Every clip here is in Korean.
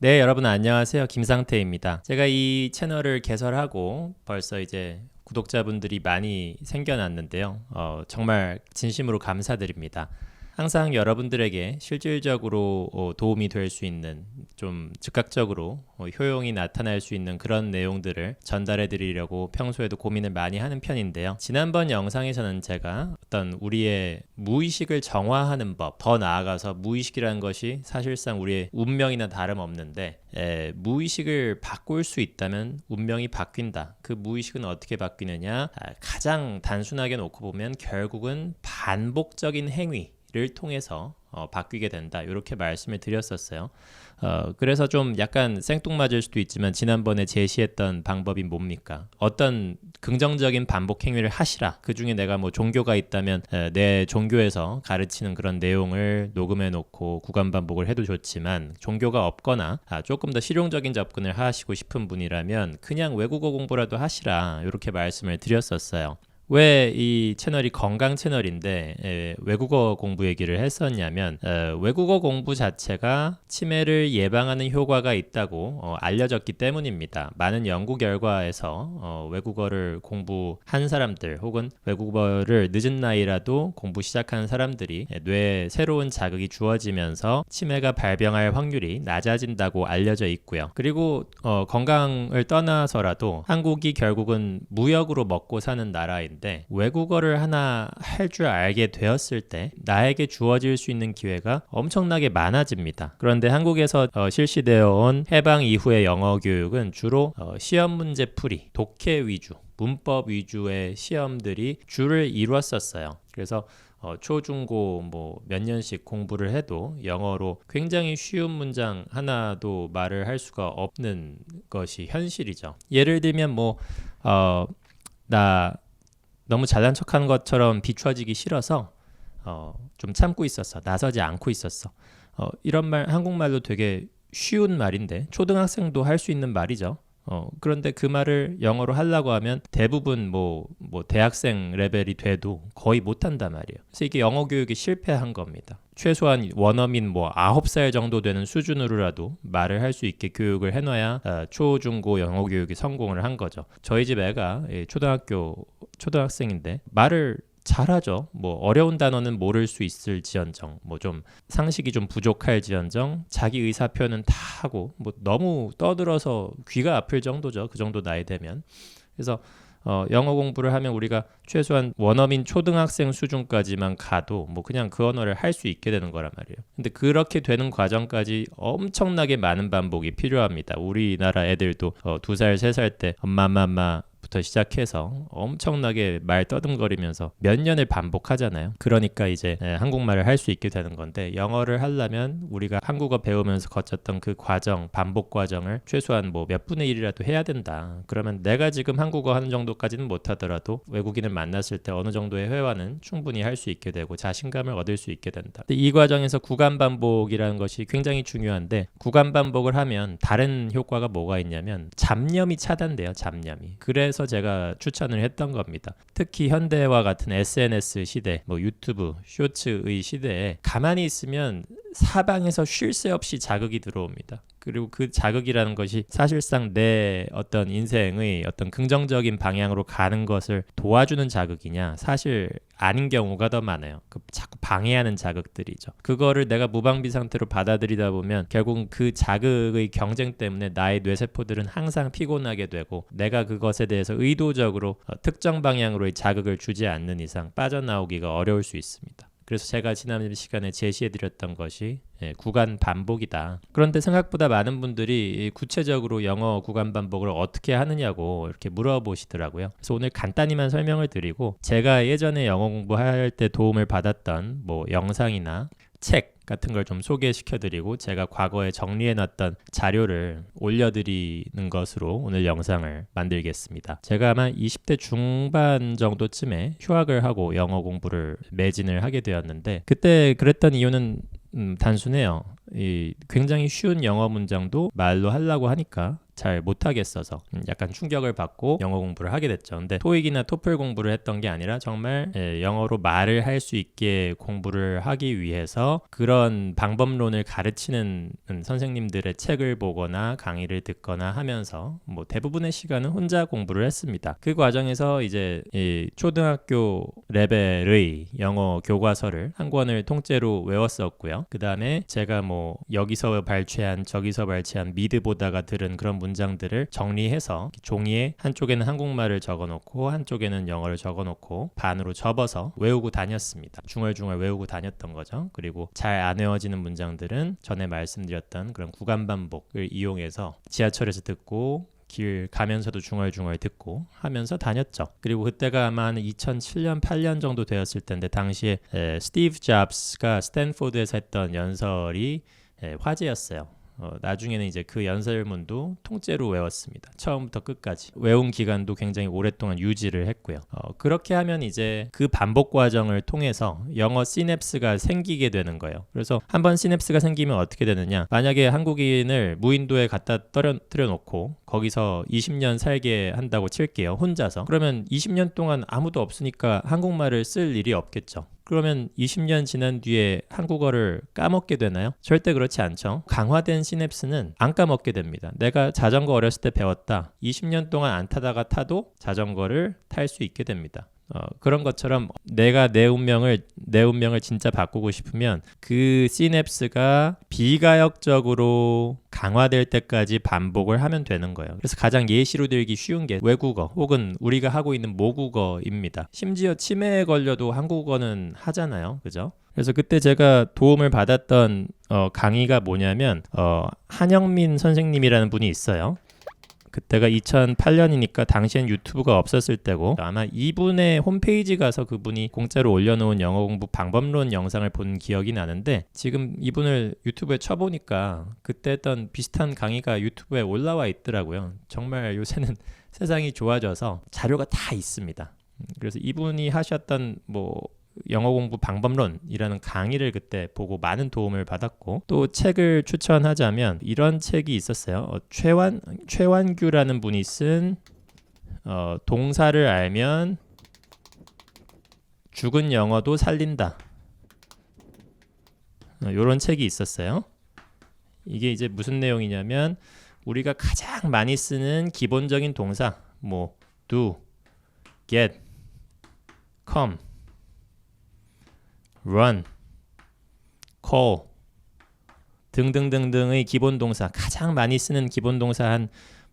네, 여러분 안녕하세요. 김상태입니다. 제가 이 채널을 개설하고 벌써 이제 구독자분들이 많이 생겨났는데요. 어, 정말 진심으로 감사드립니다. 항상 여러분들에게 실질적으로 어, 도움이 될 수 있는 좀 즉각적으로 어, 효용이 나타날 수 있는 그런 내용들을 전달해 드리려고 평소에도 고민을 많이 하는 편인데요. 지난번 영상에서는 제가 어떤 우리의 무의식을 정화하는 법, 더 나아가서 무의식이라는 것이 사실상 우리의 운명이나 다름없는데 에, 무의식을 바꿀 수 있다면 운명이 바뀐다. 그 무의식은 어떻게 바뀌느냐? 아, 가장 단순하게 놓고 보면 결국은 반복적인 행위 를 통해서 어, 바뀌게 된다. 이렇게 말씀을 드렸었어요. 어, 그래서 좀 약간 생뚱맞을 수도 있지만 지난번에 제시했던 방법이 뭡니까? 어떤 긍정적인 반복 행위를 하시라. 그 중에 내가 뭐 종교가 있다면 에, 내 종교에서 가르치는 그런 내용을 녹음해 놓고 구간 반복을 해도 좋지만 종교가 없거나 아, 조금 더 실용적인 접근을 하시고 싶은 분이라면 그냥 외국어 공부라도 하시라. 이렇게 말씀을 드렸었어요. 왜 이 채널이 건강 채널인데 에, 외국어 공부 얘기를 했었냐면 에, 외국어 공부 자체가 치매를 예방하는 효과가 있다고 어, 알려졌기 때문입니다. 많은 연구 결과에서 어, 외국어를 공부한 사람들 혹은 외국어를 늦은 나이라도 공부 시작한 사람들이 뇌에 새로운 자극이 주어지면서 치매가 발병할 확률이 낮아진다고 알려져 있고요. 그리고 어, 건강을 떠나서라도 한국이 결국은 무역으로 먹고 사는 나라인데 있는데 외국어를 하나 할 줄 알게 되었을 때 나에게 주어질 수 있는 기회가 엄청나게 많아집니다. 그런데 한국에서 어, 실시되어 온 해방 이후의 영어 교육은 주로 어, 시험 문제 풀이, 독해 위주, 문법 위주의 시험들이 주를 이루었었어요. 그래서 어, 초중고 뭐 몇 년씩 공부를 해도 영어로 굉장히 쉬운 문장 하나도 말을 할 수가 없는 것이 현실이죠. 예를 들면 뭐 어, 나 너무 잘난 척하는 것처럼 비춰지기 싫어서 어, 좀 참고 있었어. 나서지 않고 있었어. 어, 이런 말 한국말로 되게 쉬운 말인데 초등학생도 할 수 있는 말이죠. 어, 그런데 그 말을 영어로 하려고 하면 대부분 뭐, 뭐 대학생 레벨이 돼도 거의 못한단 말이에요. 그래서 이게 영어 교육이 실패한 겁니다. 최소한 원어민 뭐 아홉 살 정도 되는 수준으로라도 말을 할 수 있게 교육을 해놔야 어, 초, 중, 고 영어 교육이 성공을 한 거죠. 저희 집 애가 초등학교 초등학생인데 말을 잘하죠. 뭐 어려운 단어는 모를 수 있을지언정, 뭐 좀 상식이 좀 부족할지언정, 자기 의사 표현은 다 하고 뭐 너무 떠들어서 귀가 아플 정도죠. 그 정도 나이 되면. 그래서 어, 영어 공부를 하면 우리가 최소한 원어민 초등학생 수준까지만 가도 뭐 그냥 그 언어를 할 수 있게 되는 거란 말이에요. 근데 그렇게 되는 과정까지 엄청나게 많은 반복이 필요합니다. 우리나라 애들도 어, 두 살, 세 살 때 엄마, 마마 부터 시작해서 엄청나게 말 떠듬거리면서 몇 년을 반복하잖아요. 그러니까 이제 예, 한국말을 할 수 있게 되는 건데 영어를 하려면 우리가 한국어 배우면서 거쳤던 그 과정, 반복 과정을 최소한 뭐 몇 분의 1이라도 해야 된다. 그러면 내가 지금 한국어 하는 정도까지는 못하더라도 외국인을 만났을 때 어느 정도의 회화는 충분히 할 수 있게 되고 자신감을 얻을 수 있게 된다. 이 과정에서 구간 반복이라는 것이 굉장히 중요한데 구간 반복을 하면 다른 효과가 뭐가 있냐면 잡념이 차단돼요. 잡념이. 그래서 그래서 제가 추천을 했던 겁니다. 특히 현대와 같은 SNS 시대, 뭐 유튜브, 쇼츠의 시대에 가만히 있으면 사방에서 쉴 새 없이 자극이 들어옵니다. 그리고 그 자극이라는 것이 사실상 내 어떤 인생의 어떤 긍정적인 방향으로 가는 것을 도와주는 자극이냐 사실 아닌 경우가 더 많아요. 그 자꾸 방해하는 자극들이죠. 그거를 내가 무방비 상태로 받아들이다 보면 결국 그 자극의 경쟁 때문에 나의 뇌세포들은 항상 피곤하게 되고 내가 그것에 대해서 의도적으로 어, 특정 방향으로의 자극을 주지 않는 이상 빠져나오기가 어려울 수 있습니다. 그래서 제가 지난 시간에 제시해드렸던 것이 예, 구간 반복이다. 그런데 생각보다 많은 분들이 구체적으로 영어 구간 반복을 어떻게 하느냐고 이렇게 물어보시더라고요. 그래서 오늘 간단히만 설명을 드리고 제가 예전에 영어 공부할 때 도움을 받았던 뭐 영상이나 책 같은 걸 좀 소개시켜 드리고 제가 과거에 정리해 놨던 자료를 올려드리는 것으로 오늘 영상을 만들겠습니다. 제가 아마 20대 중반 정도쯤에 휴학을 하고 영어 공부를 매진을 하게 되었는데 그때 그랬던 이유는 음, 단순해요. 이 굉장히 쉬운 영어 문장도 말로 하려고 하니까 잘 못하겠어서 음, 약간 충격을 받고 영어 공부를 하게 됐죠. 근데 토익이나 토플 공부를 했던 게 아니라 정말 예, 영어로 말을 할 수 있게 공부를 하기 위해서 그런 방법론을 가르치는 음, 선생님들의 책을 보거나 강의를 듣거나 하면서 뭐 대부분의 시간은 혼자 공부를 했습니다. 그 과정에서 이제 이 초등학교 레벨의 영어 교과서를 한 권을 통째로 외웠었고요. 그 다음에 제가 뭐 여기서 발췌한 저기서 발췌한 미드 보다가 들은 그런 문장들을 정리해서 종이에 한쪽에는 한국말을 적어놓고 한쪽에는 영어를 적어놓고 반으로 접어서 외우고 다녔습니다. 중얼중얼 외우고 다녔던 거죠. 그리고 잘 안 외워지는 문장들은 전에 말씀드렸던 그런 구간 반복을 이용해서 지하철에서 듣고 길 가면서도 중얼중얼 듣고 하면서 다녔죠. 그리고 그때가 아마 한 2007년 8년 정도 되었을 텐데 당시에 에, 스티브 잡스가 스탠포드에서 했던 연설이 에, 화제였어요. 어, 나중에는 이제 그 연설문도 통째로 외웠습니다. 처음부터 끝까지 외운 기간도 굉장히 오랫동안 유지를 했고요. 어, 그렇게 하면 이제 그 반복 과정을 통해서 영어 시냅스가 생기게 되는 거예요. 그래서 한번 시냅스가 생기면 어떻게 되느냐? 만약에 한국인을 무인도에 갖다 떨어뜨려 놓고 거기서 20년 살게 한다고 칠게요. 혼자서. 그러면 20년 동안 아무도 없으니까 한국말을 쓸 일이 없겠죠. 그러면 20년 지난 뒤에 한국어를 까먹게 되나요? 절대 그렇지 않죠. 강화된 시냅스는 안 까먹게 됩니다. 내가 자전거 어렸을 때 배웠다. 20년 동안 안 타다가 타도 자전거를 탈 수 있게 됩니다. 어, 그런 것처럼 내가 내 운명을 내 운명을 진짜 바꾸고 싶으면 그 시냅스가 비가역적으로 강화될 때까지 반복을 하면 되는 거예요. 그래서 가장 예시로 들기 쉬운 게 외국어 혹은 우리가 하고 있는 모국어입니다. 심지어 치매에 걸려도 한국어는 하잖아요. 그죠? 그래서 그때 제가 도움을 받았던 어, 강의가 뭐냐면 어, 한영민 선생님이라는 분이 있어요. 그때가 2008년이니까 당시엔 유튜브가 없었을 때고 아마 이분의 홈페이지 가서 그분이 공짜로 올려놓은 영어 공부 방법론 영상을 본 기억이 나는데 지금 이분을 유튜브에 쳐보니까 그때 했던 비슷한 강의가 유튜브에 올라와 있더라고요. 정말 요새는 세상이 좋아져서 자료가 다 있습니다. 그래서 이분이 하셨던 뭐 영어 공부 방법론이라는 강의를 그때 보고 많은 도움을 받았고 또 책을 추천하자면 이런 책이 있었어요. 어, 최완 최완규라는 분이 쓴 어, 동사를 알면 죽은 영어도 살린다. 이런 어, 책이 있었어요. 이게 이제 무슨 내용이냐면 우리가 가장 많이 쓰는 기본적인 동사 뭐 do, get, come run, call 등등등등의 기본 동사 가장 많이 쓰는 기본 동사 한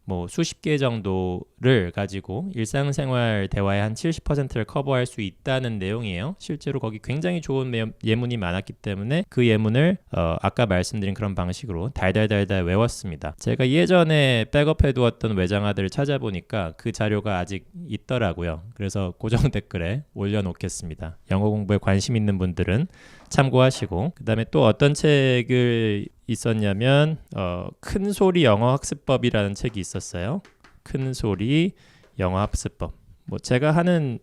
뭐 수십 개 정도를 가지고 일상생활 대화의 한 70%를 커버할 수 있다는 내용이에요. 실제로 거기 굉장히 좋은 예문이 많았기 때문에 그 예문을 어, 아까 말씀드린 그런 방식으로 달달달달 외웠습니다. 제가 예전에 백업해 두었던 외장하드를 찾아보니까 그 자료가 아직 있더라고요. 그래서 고정 댓글에 올려놓겠습니다. 영어 공부에 관심 있는 분들은 참고하시고 그 다음에 또 어떤 책을 있었냐면 어, 큰 소리 영어 학습법이라는 책이 있었어요. 큰 소리 영어 학습법. 뭐 제가 하는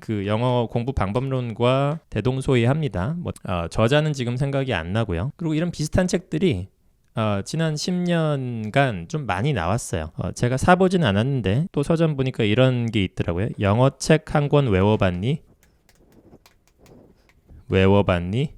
그 영어 공부 방법론과 대동소이합니다. 뭐 어, 저자는 지금 생각이 안 나고요. 그리고 이런 비슷한 책들이 어, 지난 10년간 좀 많이 나왔어요. 어, 제가 사보진 않았는데 또 서점 보니까 이런 게 있더라고요. 영어 책 한 권 외워봤니? 외워봤니?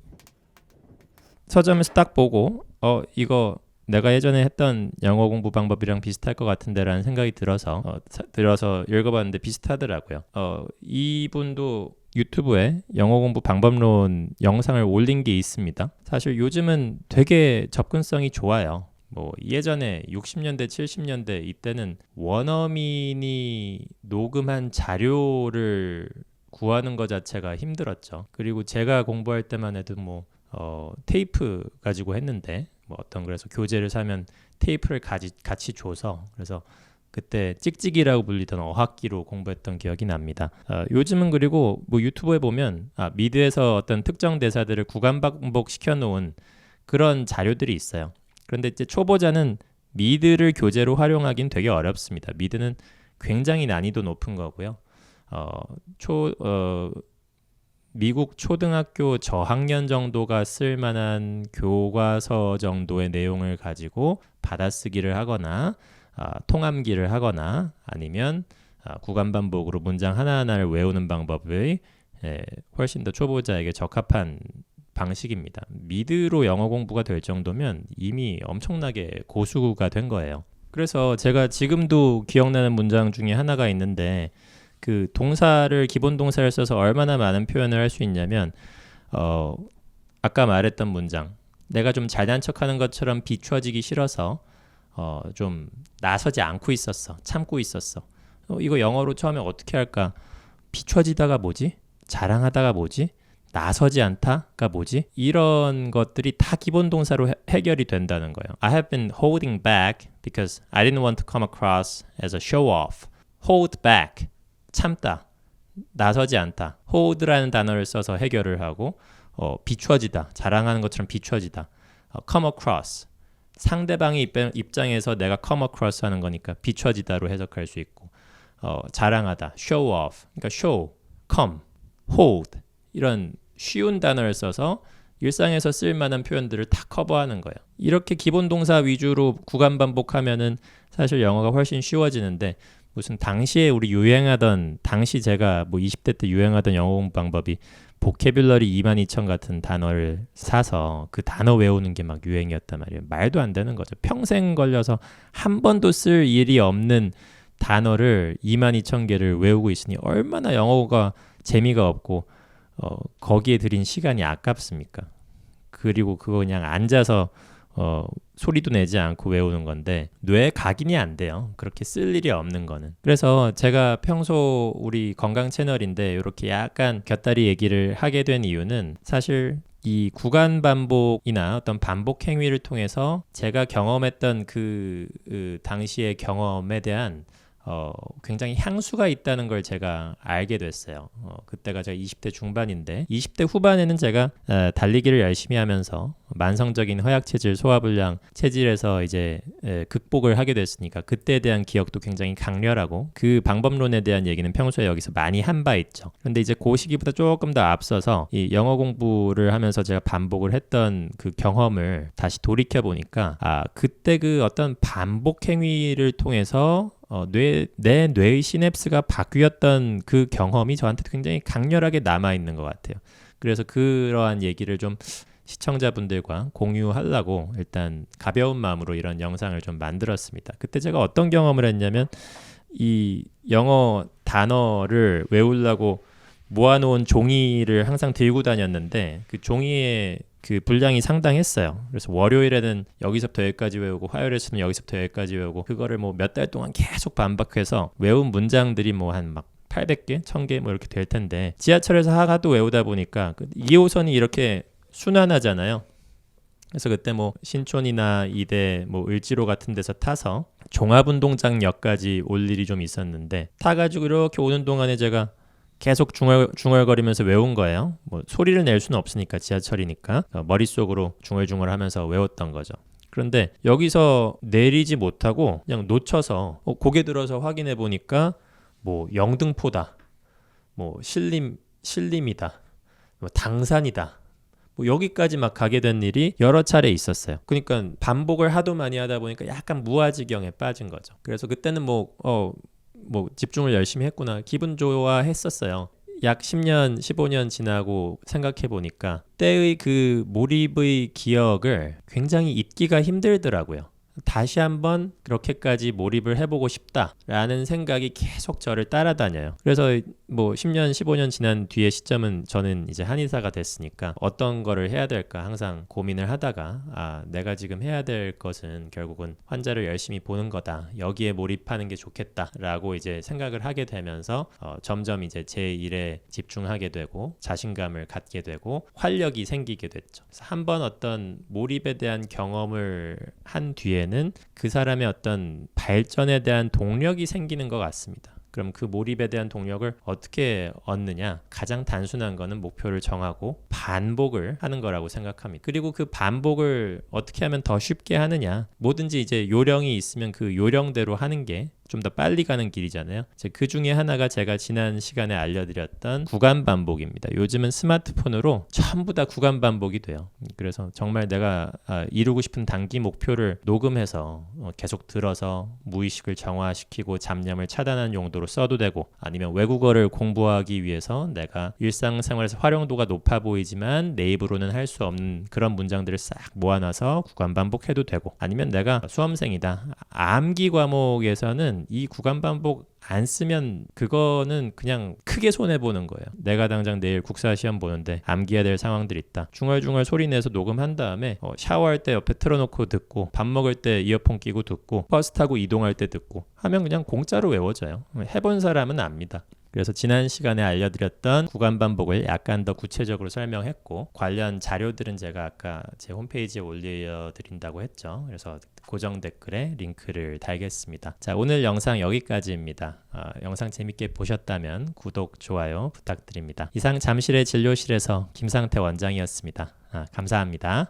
서점에서 딱 보고 어 이거 내가 예전에 했던 영어 공부 방법이랑 비슷할 것 같은데라는 생각이 들어서 어, 들어서 읽어봤는데 비슷하더라고요. 어, 이분도 유튜브에 영어 공부 방법론 영상을 올린 게 있습니다. 사실 요즘은 되게 접근성이 좋아요. 뭐 예전에 60년대 70년대 이때는 원어민이 녹음한 자료를 구하는 것 자체가 힘들었죠. 그리고 제가 공부할 때만 해도 뭐 어, 테이프 가지고 했는데 뭐 어떤 그래서 교재를 사면 테이프를 가지, 같이 줘서 그래서 그때 찍찍이라고 불리던 어학기로 공부했던 기억이 납니다. 어, 요즘은 그리고 뭐 유튜브에 보면 아, 미드에서 어떤 특정 대사들을 구간 반복 시켜 놓은 그런 자료들이 있어요. 그런데 이제 초보자는 미드를 교재로 활용하긴 되게 어렵습니다. 미드는 굉장히 난이도 높은 거고요. 어, 초 어, 미국 초등학교 저학년 정도가 쓸 만한 교과서 정도의 내용을 가지고 받아쓰기를 하거나 아, 통암기를 하거나 아니면 아, 구간 반복으로 문장 하나하나를 외우는 방법이 예, 훨씬 더 초보자에게 적합한 방식입니다. 미드로 영어 공부가 될 정도면 이미 엄청나게 고수가 된 거예요. 그래서 제가 지금도 기억나는 문장 중에 하나가 있는데 그 동사를 기본 동사를 써서 얼마나 많은 표현을 할 수 있냐면 어 아까 말했던 문장 내가 좀 잘난 척하는 것처럼 비춰지기 싫어서 어 좀 나서지 않고 있었어 참고 있었어. 어, 이거 영어로 처음에 어떻게 할까? 비춰지다가 뭐지? 자랑하다가 뭐지? 나서지 않다가 뭐지? 이런 것들이 다 기본 동사로 해, 해결이 된다는 거예요. I have been holding back because I didn't want to come across as a show off. hold back 참다 나서지 않다. hold라는 단어를 써서 해결을 하고 어, 비춰지다 자랑하는 것처럼 비춰지다. 어, come across 상대방의 입- 입장에서 내가 come across 하는 거니까 비춰지다로 해석할 수 있고 어, 자랑하다 show off 그러니까 show come hold 이런 쉬운 단어를 써서 일상에서 쓸 만한 표현들을 다 커버하는 거예요. 이렇게 기본 동사 위주로 구간 반복하면은 사실 영어가 훨씬 쉬워지는데 무슨 당시에 우리 유행하던 당시 제가 뭐 20대 때 유행하던 영어 공부 방법이 보케뷸러리 22,000 같은 단어를 사서 그 단어 외우는 게 막 유행이었단 말이에요. 말도 안 되는 거죠. 평생 걸려서 한 번도 쓸 일이 없는 단어를 22,000개를 외우고 있으니 얼마나 영어가 재미가 없고 어, 거기에 들인 시간이 아깝습니까? 그리고 그거 그냥 앉아서 어, 소리도 내지 않고 외우는 건데 뇌에 각인이 안 돼요. 그렇게 쓸 일이 없는 거는. 그래서 제가 평소 우리 건강 채널인데 이렇게 약간 곁다리 얘기를 하게 된 이유는 사실 이 구간 반복이나 어떤 반복 행위를 통해서 제가 경험했던 그, 그 당시의 경험에 대한 어, 굉장히 향수가 있다는 걸 제가 알게 됐어요. 어, 그때가 제가 20대 중반인데 20대 후반에는 제가 에, 달리기를 열심히 하면서 만성적인 허약 체질, 소화불량 체질에서 이제 에, 극복을 하게 됐으니까 그때에 대한 기억도 굉장히 강렬하고 그 방법론에 대한 얘기는 평소에 여기서 많이 한 바 있죠. 그런데 이제 그 시기보다 조금 더 앞서서 이 영어 공부를 하면서 제가 반복을 했던 그 경험을 다시 돌이켜 보니까 아 그때 그 어떤 반복 행위를 통해서 어, 뇌, 내 뇌의 시냅스가 바뀌었던 그 경험이 저한테 굉장히 강렬하게 남아 있는 것 같아요. 그래서 그러한 얘기를 좀 시청자분들과 공유하려고 일단 가벼운 마음으로 이런 영상을 좀 만들었습니다. 그때 제가 어떤 경험을 했냐면 이 영어 단어를 외우려고 모아놓은 종이를 항상 들고 다녔는데 그 종이에 그 분량이 상당했어요. 그래서 월요일에는 여기서부터 여기까지 외우고 화요일에는 여기서부터 여기까지 외우고 그거를 뭐 몇 달 동안 계속 반복해서 외운 문장들이 뭐 한 막 800개, 1000개 뭐 이렇게 될 텐데 지하철에서 하도 외우다 보니까 그 2호선이 이렇게 순환하잖아요. 그래서 그때 뭐 신촌이나 이대 뭐 을지로 같은 데서 타서 종합운동장역까지 올 일이 좀 있었는데 타가지고 이렇게 오는 동안에 제가 계속 중얼, 중얼거리면서 외운 거예요. 뭐 소리를 낼 수는 없으니까 지하철이니까 어, 머릿속으로 중얼중얼하면서 외웠던 거죠. 그런데 여기서 내리지 못하고 그냥 놓쳐서 어, 고개 들어서 확인해 보니까 뭐 영등포다, 뭐 신림 신림이다, 뭐 당산이다. 뭐 여기까지 막 가게 된 일이 여러 차례 있었어요. 그러니까 반복을 하도 많이 하다 보니까 약간 무아지경에 빠진 거죠. 그래서 그때는 뭐 어, 뭐 집중을 열심히 했구나 기분 좋아했었어요. 약 10년, 15년 지나고 생각해 보니까 때의 그 몰입의 기억을 굉장히 잊기가 힘들더라고요. 다시 한번 그렇게까지 몰입을 해보고 싶다라는 생각이 계속 저를 따라다녀요. 그래서 뭐 10년, 15년 지난 뒤의 시점은 저는 이제 한의사가 됐으니까 어떤 거를 해야 될까 항상 고민을 하다가 아, 내가 지금 해야 될 것은 결국은 환자를 열심히 보는 거다. 여기에 몰입하는 게 좋겠다라고 이제 생각을 하게 되면서 어, 점점 이제 제 일에 집중하게 되고 자신감을 갖게 되고 활력이 생기게 됐죠. 그래서 한번 어떤 몰입에 대한 경험을 한 뒤에는 그 사람의 어떤 발전에 대한 동력이 생기는 것 같습니다. 그럼 그 몰입에 대한 동력을 어떻게 얻느냐? 가장 단순한 거는 목표를 정하고 반복을 하는 거라고 생각합니다. 그리고 그 반복을 어떻게 하면 더 쉽게 하느냐? 뭐든지 이제 요령이 있으면 그 요령대로 하는 게 좀 더 빨리 가는 길이잖아요. 그 중에 하나가 제가 지난 시간에 알려드렸던 구간 반복입니다. 요즘은 스마트폰으로 전부 다 구간 반복이 돼요. 그래서 정말 내가 아, 이루고 싶은 단기 목표를 녹음해서 어, 계속 들어서 무의식을 정화시키고 잡념을 차단하는 용도로 써도 되고 아니면 외국어를 공부하기 위해서 내가 일상생활에서 활용도가 높아 보이지만 내 입으로는 할 수 없는 그런 문장들을 싹 모아놔서 구간 반복해도 되고 아니면 내가 수험생이다 암기 과목에서는 이 구간 반복 안 쓰면 그거는 그냥 크게 손해 보는 거예요. 내가 당장 내일 국사 시험 보는데 암기해야 될 상황들 있다. 중얼중얼 소리 내서 녹음한 다음에 어, 샤워할 때 옆에 틀어놓고 듣고 밥 먹을 때 이어폰 끼고 듣고 버스 타고 이동할 때 듣고 하면 그냥 공짜로 외워져요. 해본 사람은 압니다. 그래서 지난 시간에 알려드렸던 구간 반복을 약간 더 구체적으로 설명했고 관련 자료들은 제가 아까 제 홈페이지에 올려드린다고 했죠. 그래서 고정 댓글에 링크를 달겠습니다. 자 오늘 영상 여기까지입니다. 아, 영상 재밌게 보셨다면 구독, 좋아요 부탁드립니다. 이상 잠실의 진료실에서 김상태 원장이었습니다. 아, 감사합니다.